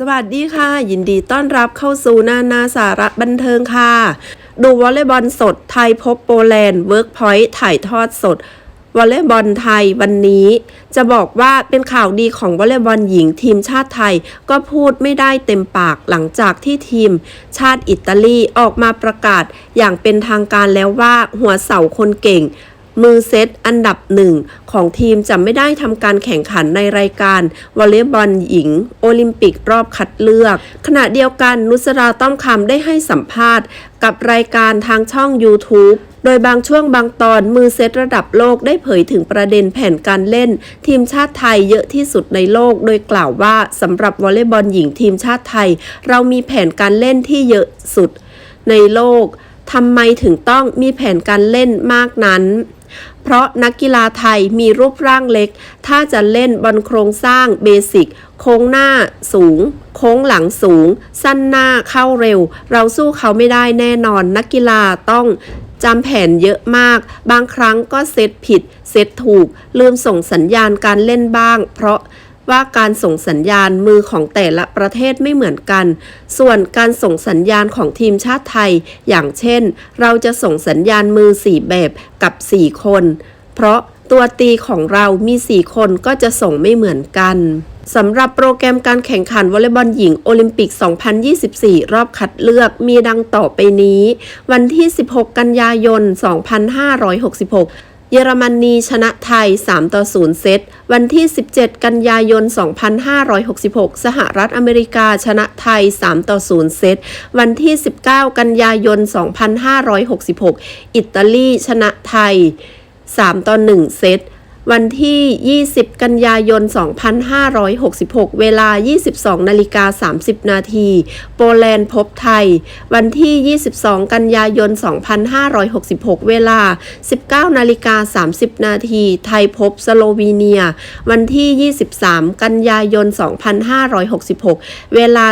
สวัสดีค่ะ ยินดีต้อนรับเข้าสู่นานาสาระบันเทิงค่ะ ดูวอลเลย์บอลสดไทยพบโปแลนด์เวิร์กพอยต์ถ่ายทอดสดวอลเลย์บอลไทยวันนี้ จะบอกว่าเป็นข่าวดีของวอลเลย์บอลหญิงทีมชาติไทย ก็พูดไม่ได้เต็มปากหลังจากที่ทีม ชาติอิตาลีออกมาประกาศอย่างเป็นทางการแล้วว่าหัวเสาคนเก่ง มือเซตอันดับหนึ่งของทีมจะไม่ได้ทำการแข่งขันในรายการวอลเลย์บอลหญิง โอลิมปิกรอบคัดเลือก ขณะเดียวกันนุสราต้อมคำได้ให้สัมภาษณ์กับรายการทางช่อง YouTube โดยบางช่วงบางตอนมือเซตระดับโลกได้เผยถึงประเด็นแผนการเล่น ทีมชาติไทยเยอะที่สุดในโลก โดยกล่าวว่าสำหรับวอลเลย์บอลหญิงทีมชาติไทย เรามีแผนการเล่นที่เยอะสุดในโลกทำไมถึงต้องมีแผนการเล่นมากนั้น เพราะนักกีฬาไทยมีรูปร่างเล็ก ถ้าจะเล่นบอลโครงสร้างเบสิก โค้งหน้าสูง โค้งหลังสูง สั้นหน้าเข้าเร็ว เราสู้เขาไม่ได้แน่นอน นักกีฬาต้องจำแผนเยอะมาก บางครั้งก็เซตผิด เซตถูก ลืมส่งสัญญาณการเล่นบ้าง เพราะ ว่าการส่งสัญญาณมือของแต่ละประเทศไม่เหมือนกัน ส่วนการส่งสัญญาณของทีมชาติไทย อย่างเช่น เราจะส่งสัญญาณมือ 4 แบบกับ 4 คน เพราะตัวตีของเรามี 4 คนก็จะส่งไม่เหมือนกันสำหรับโปรแกรมการแข่งขันวอลเลย์บอลหญิงโอลิมปิก 2024 รอบคัดเลือกมีดังต่อไปนี้ วันที่ 16 กันยายน 2566 เยอรมนีชนะไทย 3 ต่อ 0 เซต วันที่ 17 กันยายน 2566 สหรัฐอเมริกาชนะไทย 3 ต่อ 0 เซต วันที่ 19 กันยายน 2566 อิตาลีชนะไทย 3 ต่อ 1 เซต วันที่ 20 กันยายน 2566 เวลา 22 นาฬิกา 30 นาที โปแลนด์พบไทย วันที่ 22 กันยายน 2566 เวลา 19 นาฬิกา 30 นาที ไทยพบสโลวีเนีย วันที่ 23 กันยายน 2566 เวลา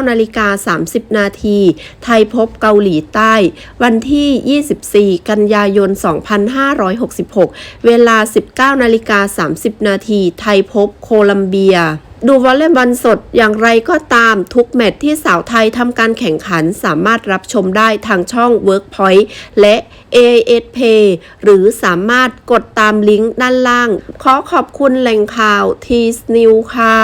19 นาฬิกา 30 นาที ไทยพบเกาหลีใต้ วันที่ 24 กันยายน 2566 เวลา 19 นาฬิกา 30 นาทีทีไทยพบโคลัมเบีย ดูวอลเลย์บอลสดอย่างไรก็ตามทุกแมตช์ที่สาวไทยทำการแข่งขันสามารถรับชมได้ทางช่อง Workpoint และ AIS Pay หรือสามารถกดตามลิงก์ด้านล่าง ขอขอบคุณแหล่งข่าว t s n e w ค่ะ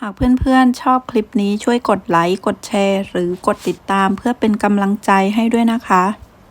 หากเพื่อนๆ ชอบคลิปนี้ช่วยกดไลค์ กดแชร์ หรือกดติดตามเพื่อเป็นกำลังใจให้ด้วยนะคะ